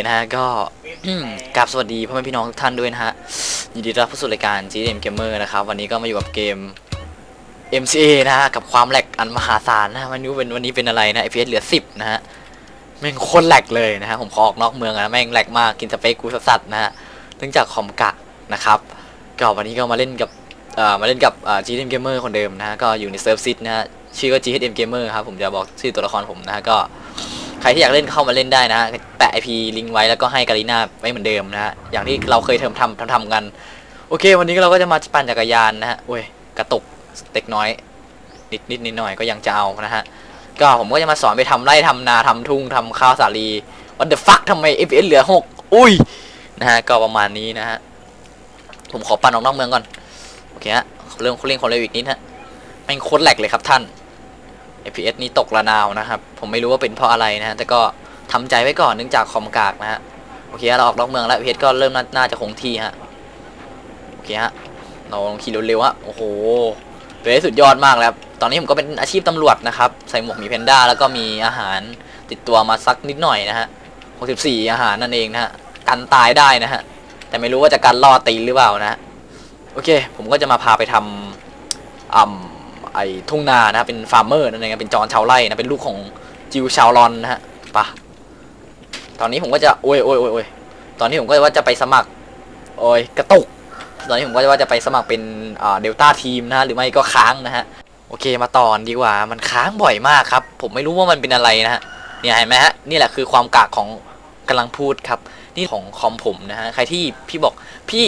คนะฮะก็กราบสวัสดีพ่อแม่พี่น้องทุกท่านด้วยนะฮะยินดีต้อนรับเข้าสู่รายการ GM Gamer นะครับวันนี้ก็มาอยู่กับเกม MCA นะฮะกับความแหลกอันมหาศาลนะฮะวันนี้เป็นวันนี้เป็นอะไรนะ FPS เหลือ 10 นะฮะแม่งโคตรแหลกเลยนะฮะผมขอออกนอกเมืองนะแม่งแหลกมากกินสเปคกูสัสๆนะฮะเนื่องจากคอมกะนะครับก็วันนี้ก็มาเล่นกับมาเล่นกับเอ่อ GM Gamer คนเดิมนะฮะก็อยู่ในเซิร์ฟซิตนะฮะชื่อก็ GM Gamer ครับผมจะบอกชื่อตัวละครผมนะฮะก็ ใครที่อยากเล่นเข้ามาเล่นได้นะฮะแปะไอพีลิงก์ไว้แล้วก็ให้การีนาไว้เหมือนเดิมนะฮะอย่างที่เราเคยทำทำทำทำกัน โอเค วันนี้เราก็จะมาปั่นจักรยานนะฮะโอ้ยกระตุกเล็กน้อย นิดนิดนิดหน่อยก็ยังจะเอานะฮะก็ผมก็จะมาสอนไปทำไร่ทำนาทำทุ่งทำข้าวสาลีวันเดอร์ฟักทำไม FPS เหลือหกอุ้ยนะฮะก็ประมาณนี้นะฮะผมขอปั่นออกนอกเมืองก่อนโอเคฮะเรื่องเร่งความเร็วอีกนิดฮะแม่งโคตรแหลกเลยครับท่าน FPS นี้ตกระนาวนะครับ ผมไม่รู้ว่าเป็นเพราะอะไรนะฮะ แต่ก็ทำใจไว้ก่อนเนื่องจากคอมกากนะฮะ โอเคเราออกนอกเมืองแล้ว FPS ก็เริ่มนาน่าจะคงที่ฮะ โอเคฮะ เราลองขี่เร็วๆฮะ โอ้โหเป็นสุดยอดมากแล้วตอนนี้ผมก็เป็นอาชีพตำรวจนะครับ ใส่หมวกมีแพนด้าแล้วก็มีอาหารติดตัวมาสักนิดหน่อยนะฮะ64อาหารนั่นเองนะฮะ กันตายได้นะฮะ แต่ไม่รู้ว่าจะกันรอดตีนหรือเปล่านะฮะโอเค ผมก็จะมาพาไปทำอ่ำ ไอ้ทุ่งนานะเป็นฟาร์มเมอร์นั่นเองเป็นจอนชาวไร่นะเป็นลูกของจิวชาวลอนนะฮะปะตอนนี้ผมก็จะโอ้ยโอ้ยโอ้ยโอ้ยตอนนี้ผมก็ว่าจะไปสมัครโอ้ยกระตุก ตอนนี้ผมก็ว่าจะไปสมัครเป็นเดลต้าทีมนะฮะหรือไม่ก็ค้างนะฮะโอเคมาตอนดีกว่ามันค้างบ่อยมากครับ ผมไม่รู้ว่ามันเป็นอะไรนะฮะเนี่ยเห็นไหมฮะนี่แหละคือความกากของกำลังพูดครับ นี่ของคอมผมนะฮะใครที่พี่บอกพี่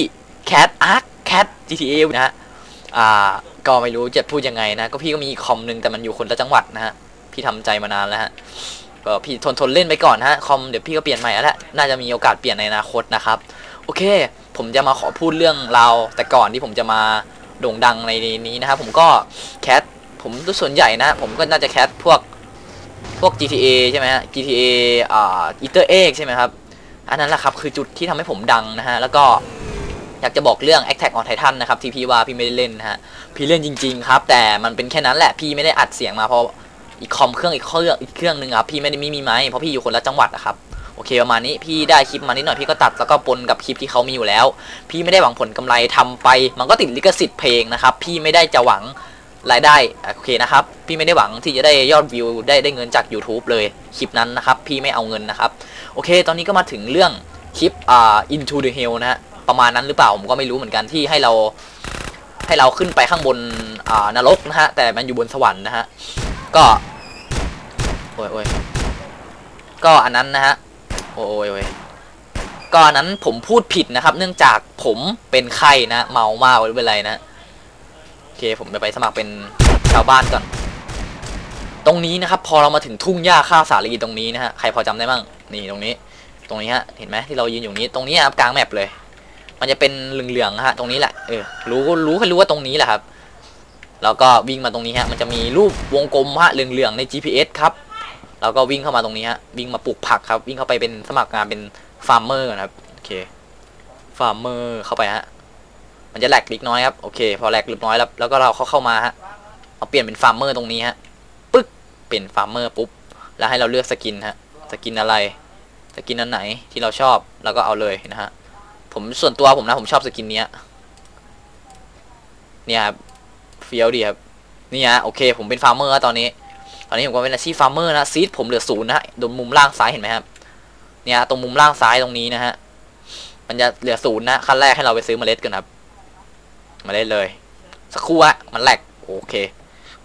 แคทอาร์คแคท GTA นะฮะอ่า ก็ไม่รู้จะพูดยังไงนะ ก็พี่ก็มีคอมนึงแต่มันอยู่คนละจังหวัดนะฮะ พี่ทำใจมานานแล้วฮะ ก็พี่ทนทนเล่นไปก่อนฮะ คอมเดี๋ยวพี่ก็เปลี่ยนใหม่แล้วแหละ น่าจะมีโอกาสเปลี่ยนในอนาคตนะครับ โอเค ผมจะมาขอพูดเรื่องเราแต่ก่อนที่ผมจะมาโด่งดังในนี้นะครับ ผมก็แคสผมส่วนใหญ่นะ ผมก็น่าจะแคสพวกพวก GTA ใช่ไหมฮะ GTA อ่าอีเตอร์เอ็กใช่ไหมครับ อันนั้นแหละครับคือจุดที่ทำให้ผมดังนะฮะ แล้วก็ อยากจะบอกเรื่อง Attack on Titan นะครับที่พี่ว่าพี่ไม่ได้เล่นนะฮะพี่เล่นจริง ๆ ครับ แต่มันเป็นแค่นั้นแหละพี่ไม่ได้อัดเสียงมาเพราะอีกคอมเครื่องอีกเครื่องอีกเครื่องหนึงครับพี่ไม่ได้มีมีไม้เพราะพี่อยู่คนละจังหวัดนะครับโอเคประมาณนี้พี่ได้คลิปมานิดหน่อยพี่ก็ตัดแล้วก็ปนกับคลิปที่เขามีอยู่แล้ว พี่ไม่ได้หวังผลกำไรทำไป มันก็ติดลิขสิทธิ์เพลงนะครับ พี่ไม่ได้จะหวังรายได้โอเคนะครับ พี่ไม่ได้หวังที่จะได้ยอดวิวได้ได้เงินจาก YouTube เลยคลิปนั้นนะครับ พี่ไม่เอาเงินนะครับ โอเค ตอนนี้ก็มาถึงเรื่องคลิปอ่า Into the Hell นะฮะ ประมาณนั้นหรือเปล่าผมก็ไม่รู้เหมือนกันที่ให้เราให้เราขึ้นไปข้างบนอ่านรกนะฮะ แต่มันอยู่บนสวรรค์นะฮะ ก็โอ้ยโอ้ยก็อันนั้นนะฮะ โอ้ยโอ้ยก็อันนั้นผมพูดผิดนะครับ เนื่องจากผมเป็นไข้นะ เมามากหรือเป็นไรนะโอเคผมจะไปสมัครเป็นชาวบ้านก่อน ตรงนี้นะครับ พอเรามาถึงทุ่งหญ้าข้าวสาลีตรงนี้นะฮะ ใครพอจำได้บ้างนี่ตรงนี้ ตรงนี้ฮะ เห็นไหมที่เรายืนอยู่นี้ ตรงนี้ครับกลางแมปเลย มันจะเป็นเหลืองๆฮะ ตรงนี้แหละ เออ รู้รู้แค่รู้ว่าตรงนี้แหละครับ แล้วก็วิ่งมาตรงนี้ฮะ มันจะมีรูปวงกลมฮะเหลืองๆใน GPS ครับ แล้วก็วิ่งเข้ามาตรงนี้ฮะ วิ่งมาปลูกผักครับ วิ่งเข้าไปเป็นสมัครงานเป็นฟาร์มเมอร์นะครับ โอเค ฟาร์มเมอร์เข้าไปฮะ มันจะแหลกเล็กน้อยครับ โอเค พอแหลกเล็กน้อยแล้ว แล้วก็เราเข้าเข้ามาฮะเอาเปลี่ยนเป็นฟาร์มเมอร์ตรงนี้ฮะ ปึ๊ก เปลี่ยนฟาร์มเมอร์ปุ๊บ แล้วให้เราเลือกสกินฮะ สกินอะไร สกินอันไหนที่เราชอบ แล้วก็เอาเลยนะฮะ ผมส่วนตัวผมนะผมชอบสกินเนี้ย เนี่ยครับเฟี้ยวดีครับนี่ฮะโอเค ผมเป็นฟาร์มเมอร์ตอนนี้ ตอนนี้ผมก็เป็นอาชีพฟาร์มเมอร์นะซีดผมเหลือศูนย์นะฮะตรงมุมล่างซ้ายเห็นไหมครับเนี่ยตรงมุมล่างซ้ายตรงนี้นะฮะมันจะเหลือศูนย์นะขั้นแรกให้เราไปซื้อเมล็ดกันครับเมาเล็ดเลย สักครู่ฮะมันแหลกโอเค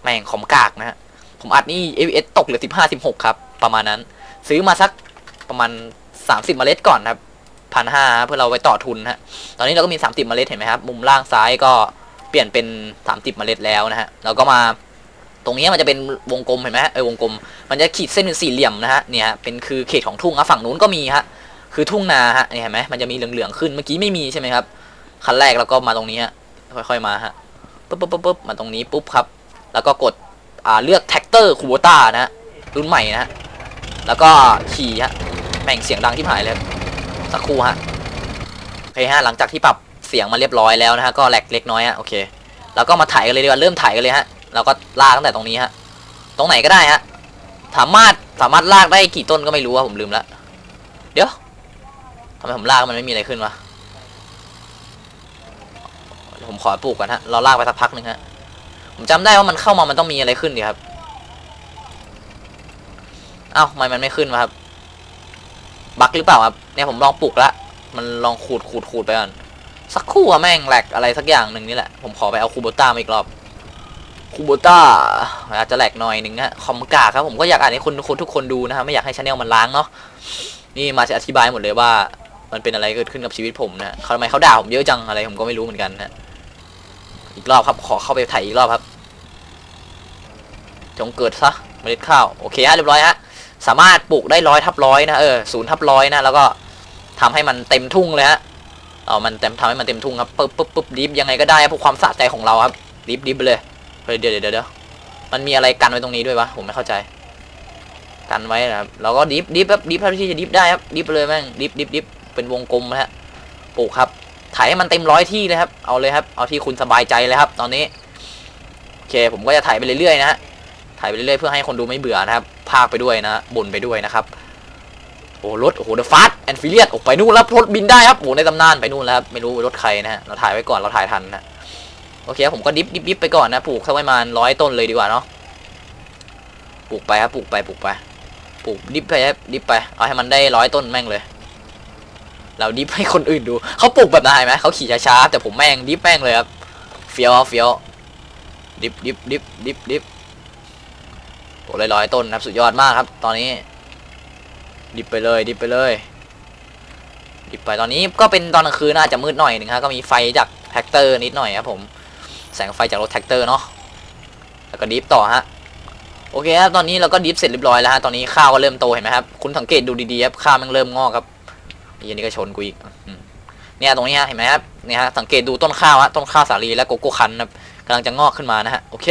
แม่งขอมกากนะฮะผมอัดนี่ AVS ตกเหลือสิบห้าสิบหกครับ ประมาณนั้น ซื้อมาสักประมาณสามสิบเมล็ดก่อนครับ พันห้าเพื่อเราไปต่อทุนฮะ ตอนนี้เราก็มี 30เมล็ดเห็นไหมครับ มุมล่างซ้ายก็เปลี่ยนเป็น 30เมล็ดแล้วนะฮะ เราก็มาตรงนี้มันจะเป็นวงกลมเห็นไหมฮะเออวงกลม มันจะขีดเส้นเป็นสี่เหลี่ยมนะฮะ เนี่ยเป็นคือเขตของทุ่งอะฝั่งนู้นก็มีฮะ คือทุ่งนาฮะเนี่ยเห็นไหมมันจะมีเหลืองๆขึ้น เมื่อกี้ไม่มีใช่ไหมครับคันแรกเราก็มาตรงนี้ฮะ ค่อยๆมาฮะปุ๊บปุ๊บปุ๊บปุ๊บมาตรงนี้ปุ๊บครับ แล้วก็กด อ่า เลือกแท็กเตอร์คูโบต้านะฮะ รุ่นใหม่นะฮะ แล้วก็ขี่ฮะ แม่งเสียงดังที่หายเลย สักครู่ฮะโอเคฮะหลังจากที่ปรับเสียงมาเรียบร้อยแล้วนะฮะก็แหลกเล็กน้อยฮะโอเคแล้วก็มาถ่ายกันเลยดีกว่าเริ่มถ่ายกันเลยฮะเราก็ลากตั้งแต่ตรงนี้ฮะตรงไหนก็ได้ฮะสามารถสามารถลากได้กี่ต้นก็ไม่รู้ว่าผมลืมล้วเดี๋ยวทำไมผมลากมันไม่มีอะไรขึ้นวะผมขอปลูกก่อนฮะเราลากไปสักพักหนึ่งฮะผมจำได้ว่ามันเข้ามามันต้องมีอะไรขึ้นดิครับเอ้าทำไมมันไม่ขึ้นวะครับ บั๊กหรือเปล่าครับเนี่ยผมลองปลูกละมันลองขูดขูดขูดไปก่อนสักคู่อะแม่งแหลกอะไรสักอย่างหนึ่งนี่แหละผมขอไปเอาคูโบต้ามาอีกรอบคูโบต้าอาจจะแหลกหน่อยหนึ่งฮะคอมกาครับผมก็อยากอ่านให้คนคนทุกคนดูนะครับไม่อยากให้ชาแนลมันล้างเนาะนี่มาจะอธิบายหมดเลยว่ามันเป็นอะไรเกิดขึ้นกับชีวิตผมนะเขาทำไมเขาด่าผมเยอะจังอะไรผมก็ไม่รู้เหมือนกันนะอีกรอบครับขอเข้าไปถ่ายอีกรอบครับจงเกิดซะเมล็ดข้าวโอเคฮะเรียบร้อยฮะ สามารถปลูกได้ร้อยทับร้อยนะเออศูนย์ทับร้อยนะแล้วก็ทำให้มันเต็มทุ่งเลยฮะเอามันเต็มทำให้มันเต็มทุ่งครับปึ๊บปึ๊บปึ๊บดิฟยังไงก็ได้พื่อความสะใจของเราครับดิฟดิฟไปเลยเฮ้ยเดี๋ยวเดี๋ยวเดี๋ยวมันมีอะไรกันไว้ตรงนี้ด้วยวะผมไม่เข้าใจ กันไว้นะครับเราก็ดิฟดิฟครับดิฟเท่าที่จะดิฟได้ครับดิฟเลยแม่งดิฟดิฟดิฟเป็นวงกลมนะฮะปลูกครับถ่ายให้มันเต็มร้อยที่เลยครับ เอาเลยครับ เอาที่คุณสบายใจเลยครับ ตอนนี้ โอเค ผมก็จะถ่ายไปเรื่อยๆนะฮะ ถ่ายไปเรื่อยๆเพื่อให้คนดูไม่เบื่อนะครับพากไปด้วยนะบ่นไปด้วยนะครับ โอ้รถ โอ้โหเดอะฟาสแอนฟิเลียตออกไปนู่นแล้วรถบินได้ครับ โอ้ในตำนานไปนู่นแล้วครับไม่รู้รถใครนะฮะ เราถ่ายไว้ก่อน เราถ่ายทันนะ โอเคผมก็ดิฟดิฟดิฟไปก่อนนะ ปลูกสักประมาร้อยต้นเลยดีกว่าเนาะ ปลูกไปครับ ปลูกไป ปลูกไป ปลูกดิฟไปครับดิฟไป เอาให้มันได้ร้อยต้นแม่งเลย เราดิฟให้คนอื่นดู เขาปลูกแบบไหนไหมเขาขี่ช้าๆ แต่ผมแม่งดิฟแม่งเลยครับ เฟี้ยวเฟี้ยวดิฟดิฟดิฟดิฟดิฟ โอ้ร้อยๆต้นครับสุดยอดมากครับ ตอนนี้ ดิบไปเลย ดิบไปเลย ดิบไปตอนนี้ก็เป็นตอนกลางคืนน่าจะมืดหน่อยหนึ่งฮะก็มีไฟจากแท็กเตอร์นิดหน่อยครับผมแสงไฟจากรถแท็กเตอร์เนาะแล้วก็ดิฟต่อฮะโอเคครับตอนนี้เราก็ดิฟเสร็จเรียบร้อยแล้วฮะตอนนี้ข้าวก็เริ่มโตเห็นไหมครับคุณสังเกตดูดีๆครับข้าวมันเริ่มงอกครับยันนี้ก็ชนกูอีกเนี่ยตรงนี้ฮะเห็นไหมครับเนี่ยฮะสังเกตดูต้นข้าวฮะต้นข้าวสาลีและโกโก้คันครับกำลังจะงอกขึ้นมานะฮะโอเค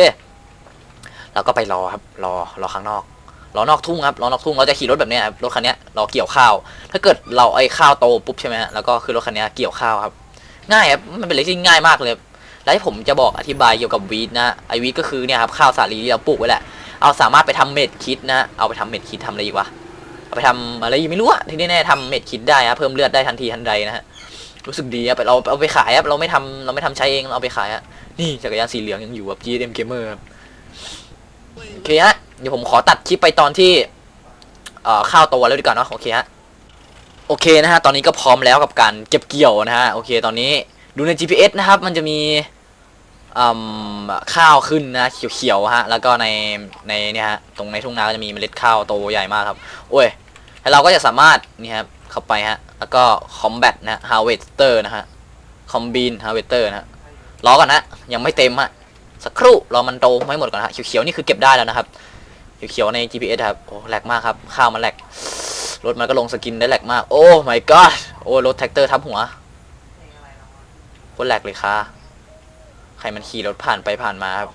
เราก็ไปรอครับรอรอข้างนอกล้อนอกทุ่งครับล้อนอกทุ่งเราจะขี่รถแบบนี้ครับรถคันนี้ราเกี่ยวข้าว ถ้าเกิดเราไอ้ข้าวโตปุ๊บใช่ไหมฮะแล้วก็คือรถคันนี้เกี่ยวข้าวครับ ง่ายครับมันเป็นอะไรที่ง่ายมากเลยแล้วที่ผมจะบอกอธิบายเกี่ยวกับวีดนะไอวีดก็คือเนี่ยครับข้าวสาลีที่เราปลูกไว้แหละเอาสามารถไปทำเม็ดคิดนะเอาไปทำเม็ดคิดทำอะไรอีกวะเอาไปทำอะไรอีกไม่รู้อะที่แน่ๆทำเม็ดคิดได้ครับเพิ่มเลือดได้ทันทีทันใดนะฮะรู้สึกดีครับเราเอาไปขายครับเราไม่ทำเราไม่ทำใช้เองเราเอาไปขายฮะนี่จักรยานสีเหลืองยังอยู่ครับ GM Gamer ครับ โอเคฮะเดี๋ยวผมขอตัดคลิปไปตอนที่เอ่อข้าวโตแล้วดีกว่าเนาะโอเคฮะโอเคนะฮะตอนนี้ก็พร้อมแล้วกับการเก็บเกี่ยวนะฮะโอเคตอนนี้ดูใน GPS นะครับมันจะมีอืมข้าวขึ้นนะเขียวๆฮะแล้วก็ในในเนี่ยฮะตรงในทุ่งนาก็จะมีเมล็ดข้าวโตใหญ่มากครับโอ้ยแล้วเราก็จะสามารถนี่ครับเข้าไปฮะแล้วก็ combat นะ harvester นะฮะ combine harvester นะฮะรอก่อนนะยังไม่เต็มฮะ สักครู่รอมันโตไม่หมดก่อนฮะเขียวๆนี่คือเก็บได้แล้วนะครับเขียวๆใน GPS ครับโอ้แหลกมากครับข้าวมันแหลกรถมันก็ลงสกินได้แหลกมาก โอ้ my god โอ้รถแท็กเตอร์ทับหัวโคตรแหลกเลยค่ะใครมันขี่รถผ่านไปผ่านมาครับ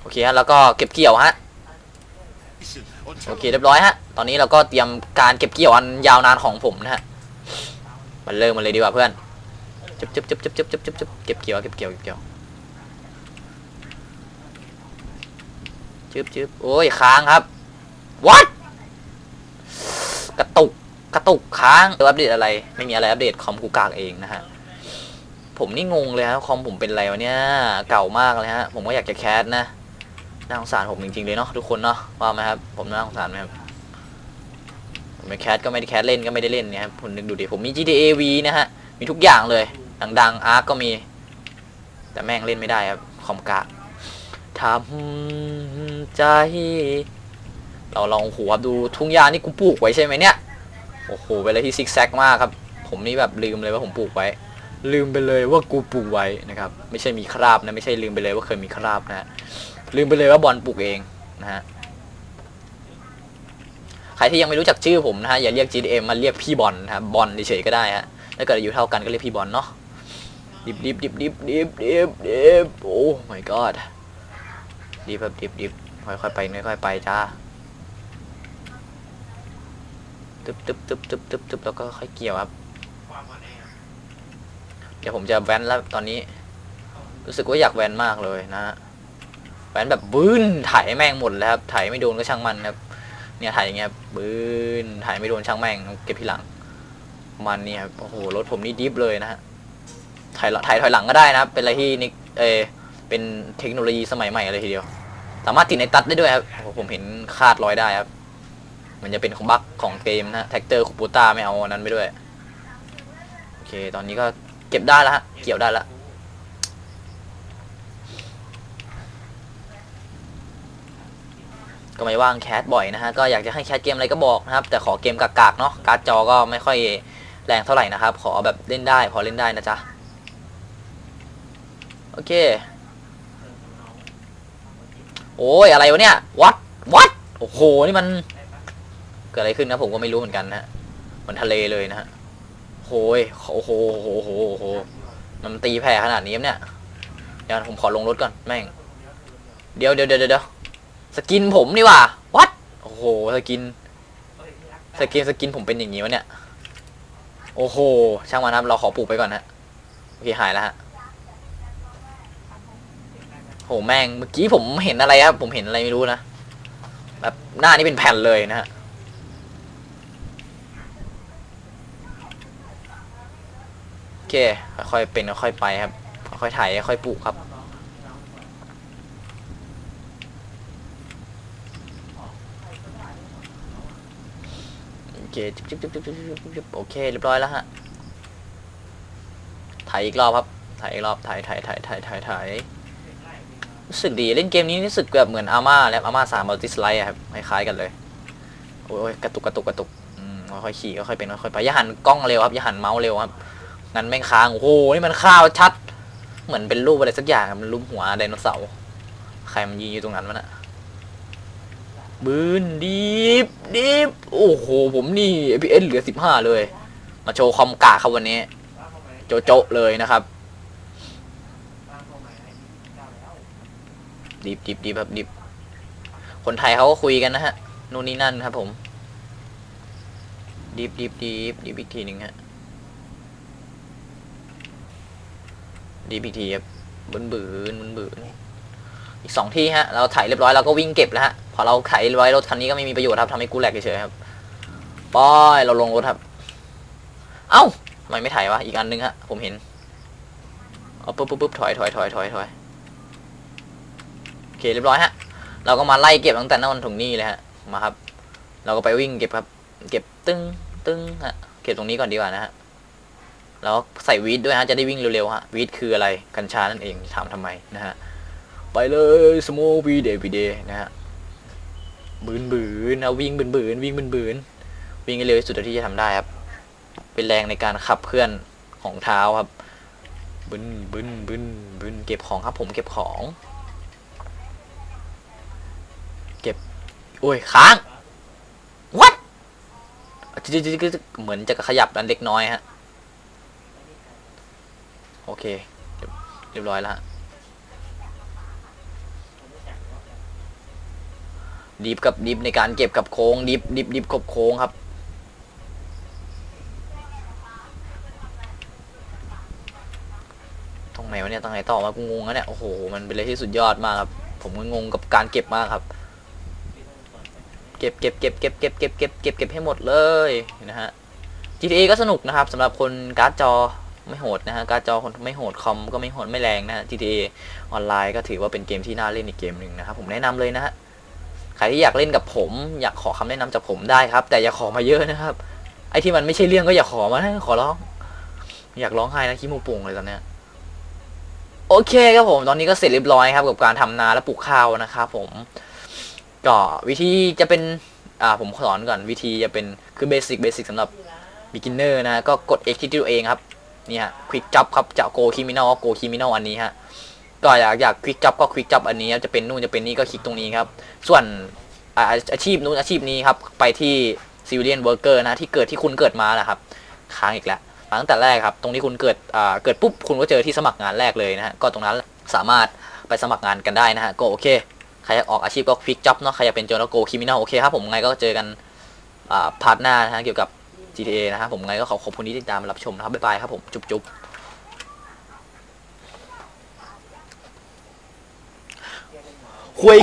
โอเคฮะแล้วก็เก็บเกี่ยวฮะโอเคเรียบร้อยฮะตอนนี้เราก็เตรียมการเก็บเกี่ยวอันยาวนานของผมนะฮะมันเริ่มมันเลยดีกว่าเพื่อนจุ๊บจุ๊บจุ๊บจุ๊บจุ๊บจุ๊บจุ๊บเก็บเกี่ยวเก็บเกี่ยวเก็บเกี่ยว จึบจึบโอ้ยค้างครับ what กระตุกกระตุกค้างอัปเดตอะไร ไม่มีอะไรอัปเดตคอมกูกากเองนะฮะผมนี่งงเลยฮะคอมผมเป็นอะไรวะเนี่ยเก่ามากเลยฮะผมก็อยากจะแคสนะน่าสงสารผมจริงๆเลยเนาะทุกคนเนาะว่าไหมครับผมน่าสงสารไหมครับผมไม่แคสก็ไม่ได้แคสเล่นก็ไม่ได้เล่นเนี่ยครับคุณนึกดูดิผมมี GTA V นะฮะมีทุกอย่างเลยดังๆอาร์ก็มี แต่แม่งเล่นไม่ได้ครับคอมกากทำ ใจ เราลองหัวดูทุ่งหญ้านี่กูปลูกไว้ใช่ไหมเนี่ย โอ้โหเป็นอะไรที่ซิกแซกมากครับ ผมนี่แบบลืมเลยว่าผมปลูกไว้ ลืมไปเลยว่ากูปลูกไว้นะครับ ไม่ใช่มีคราบนะ ไม่ใช่ลืมไปเลยว่าเคยมีคราบนะฮะลืมไปเลยว่าบอลปลูกเองนะฮะ ใครที่ยังไม่รู้จักชื่อผมนะฮะอย่าเรียก GDM มาเรียกพี่บอลนะครับบอลเฉยๆก็ได้ฮะ ถ้าเกิดอายุเท่ากันก็เรียกพี่บอลเนาะดิบดิบดิบดิบดิบดิบดิบโอ้ my god ดิบแบบดิบดิบ ค่อยๆไปค่อยๆไปจ้าตึ๊บตึ๊บตึ๊บตึ๊บตึ๊บตึ๊บแล้วก็ค่อยเกี่ยวครับ เดี๋ยวผมจะแว้นแล้วตอนนี้ รู้สึกว่าอยากแว้นมากเลยนะฮะแว้นแบบบื้นถ่ายแม่งหมดแล้วครับถ่ายไม่โดนก็ช่างมันครับ เนี่ยถ่ายอย่างเงี้ยบื้นถ่ายไม่โดนช่างแม่งเก็บทีหลังมันเนี่ยโอ้โหรถผมนี่ดิฟเลยนะฮะถ่ายถ่ายถอยหลังก็ได้นะครับ เป็นอะไรที่นิกเออเป็นเทคโนโลยีสมัยใหม่เลยทีเดียว สามารถติดในตัดได้ด้วยครับผมเห็นคาดร้อยได้ครับ มันจะเป็นของบั๊กของเกมนะแท็กเตอร์คูปูต้าไม่เอานนั้นไปด้วย โอเค ตอนนี้ก็เก็บได้แล้วฮะ เกี่ยวได้แล้วก็ไม่ว่างแคสบ่อยนะฮะ ก็อยากจะให้แคสเกมอะไรก็บอกนะครับ แต่ขอเกมกากๆเนาะ การ์ดจอก็ไม่ค่อยแรงเท่าไหร่นะครับ ขอแบบเล่นได้ พอเล่นได้นะจ๊ะ โอเค โอ้ยอะไรวะเนี่ยวัดวัดโอ้โหนี่มันเกิดอะไรขึ้นนะผมก็ไม่รู้เหมือนกันนะฮะเหมันทะเลเลยนะฮะโอ้ยโอ้โหโอ้โหโอ้โหมันตีแผ่ขนาดนี้มั้เนี่ยเดี๋ยวผมขอลงรถก่อนแม่ง เดี๋ยวเดี๋ยวเดี๋ยวเดี๋ยวสกินผมนี่ว่าวัดโอ้โหสกินสกินสกินผมเป็นอย่างงี้วะเนี่ย โอ้โห ช่างมันครับเราขอปลูกไปก่อนฮะโอเคหายแล้วฮะ โหแม่งเมื่อกี้ผมเห็นอะไรครับผมเห็นอะไรไม่รู้นะแบบหน้านี่เป็นแผ่นเลยนะฮะโอเคค่อยๆเป็นค่อยๆไปครับค่อยๆถ่ายค่อยๆปลูกครับโอเคจิ๊บจิ๊บจิ๊บจิ๊บจิ๊บจิ๊บจิ๊บโอเคเรียบร้อยแล้วฮะถ่ายอีกรอบครับถ่ายอีกรอบถ่ายถ่ายถ่ายถ่ายถ่ายถ่าย รู้สึกดีเล่นเกมนี้รู้สึกแบบเหมือนอาม่าแล้วอาม่าสามมัลติสไลด์ครับคล้ายๆกันเลยโอ้ยกระตุกกระตุกกระตุกอืมค่อยขี่ค่อยเป็นค่อยไปอย่าหันกล้องเร็วครับอย่าหันเมาส์เร็วครับงั้นแม่งค้างโอ้โหนี่มันข้าวชัด เหมือนเป็นรูปอะไรสักอย่างมันรูปหัวไดโนเสาร์ใครมันยืนอยู่ตรงนั้นวะน่ะบืนดีบดีบโอ้โหผมนี่ FPS เหลือสิบห้าเลย มาโชว์คอมกะครับวันนี้ โจโจเลยนะครับ ดิบดิบดิบครับดิบคนไทยเขาก็คุยกันนะฮะนู่นนี่นั่นครับ ผม ดิบดิบดิบดิบอีกทีหนึ่งฮะดิบอีกทีครับบืนบืนบืนบืนอีกสองที่ฮะ เราถ่ายเรียบร้อยเราก็วิ่งเก็บแล้วฮะพอเราถ่ายเรียบร้อยรถคันนี้ก็ไม่มีประโยชน์ครับทำให้กูแหลกเฉยครับปอยเราลงรถครับ เอ้าทำไมไม่ถ่ายวะอีกอันนึงฮะผมเห็นเอาปุ๊บปุ๊บปุ๊บถอยถอยถอยถอยถอยโอ เคเรียบร้อยฮะ เราก็มาไล่เก็บตั้งแต่นั่นถึงนี่เลยฮะ มาครับ เราก็ไปวิ่งเก็บครับ เก็บตึ้งตึ้งฮะ เก็บตรงนี้ก่อนดีกว่านะฮะ แล้วใส่วีดด้วยฮะ จะได้วิ่งเร็วๆฮะ วีดคืออะไร กัญชานั่นเอง ถามทำไมนะฮะ ไปเลยสโมวีเดย์วีเดย์นะฮะบืนบืนเอาวิ่งบืนบืนวิ่งบืนบืนวิ่งให้เร็วที่สุดเท่าที่จะทำได้ครับ เป็นแรงในการขับเคลื่อนของเท้าครับบึนบึนบึนบึนเก็บของครับผมเก็บของ โอ้ยค้าง what จิ๊ดเหมือนจะขยับนั้นเล็กน้อยฮะ โอเคเรียบเรียบร้อยแล้วฮะดิฟกับดิฟในการเก็บกับโค้งดิฟดิฟดิฟกับโค้งครับ ตรงไหนวะเนี่ยตรงไหนต่อมากูงงแล้วเนี่ย โอ้โห มันเป็นอะไรที่สุดยอดมากครับ ผมก็งงกับการเก็บมากครับ เก็บเก็บเก็บเก็บเก็บเก็บเก็บเก็บเก็บให้หมดเลยนะฮะ GTA ก็สนุกนะครับสำหรับคนการ์ดจอไม่โหดนะฮะการ์ดจอคนไม่โหดคอมก็ไม่โหดไม่แรงนะฮะ GTA ออนไลน์ก็ถือว่าเป็นเกมที่น่าเล่นอีกเกมหนึ่งนะครับผมแนะนำเลยนะฮะใครที่อยากเล่นกับผม อยากขอคำแนะนำจากผมได้ครับ แต่อย่าขอมาเยอะนะครับ ไอที่มันไม่ใช่เรื่องก็อย่าขอมานขอร้อง อยากร้องไห้นะขี้มูกโป่งเลยตอนเนี้ยโอเคครับผมตอนนี้ก็เสร็จเรียบร้อยครับกับการทำนาและปลูกข้าวนะครับผม ก็วิธีจะเป็น อ่าผมสอนก่อนวิธีจะเป็นคือเบสิกเบสิกสำหรับ beginner นะก็กด X ที่ตัวเองครับ นี่ย quick job ครับจะ go criminal ก็ go criminal อันนี้ฮะก็อยากอยาก quick job ก็ quick job อันนี้ครับจะเป็นนู่นจะเป็นนี่ก็คลิกตรงนี้ครับ ส่วนอาอาชีพนู้นอาชีพนี้ครับ ไปที่ civilian worker นะที่เกิดที่คุณเกิดมาแหะครับ ค้างอีกแล้วตั้งแต่แรกครับ ตรงที่คุณเกิดอ่าเกิดปุ๊บคุณก็เจอที่สมัครงานแรกเลยนะฮะก็ตรงนั้นสามารถไปสมัครงานกันได้นะฮะก็โอเค ใครอยากออกอาชีพก็คลิกจ็อบเนาะใครอยากเป็นโจรก็ go criminal โอเคครับผมไงก็เจอกันอ่าพาร์ทหน้านะฮะเกี่ยวกับ GTA นะครับผมไงก็ขอขอบคุณที่ติดตามรับชมนะครับบ๊ายบายครับผมจุ๊บจุ๊บคุย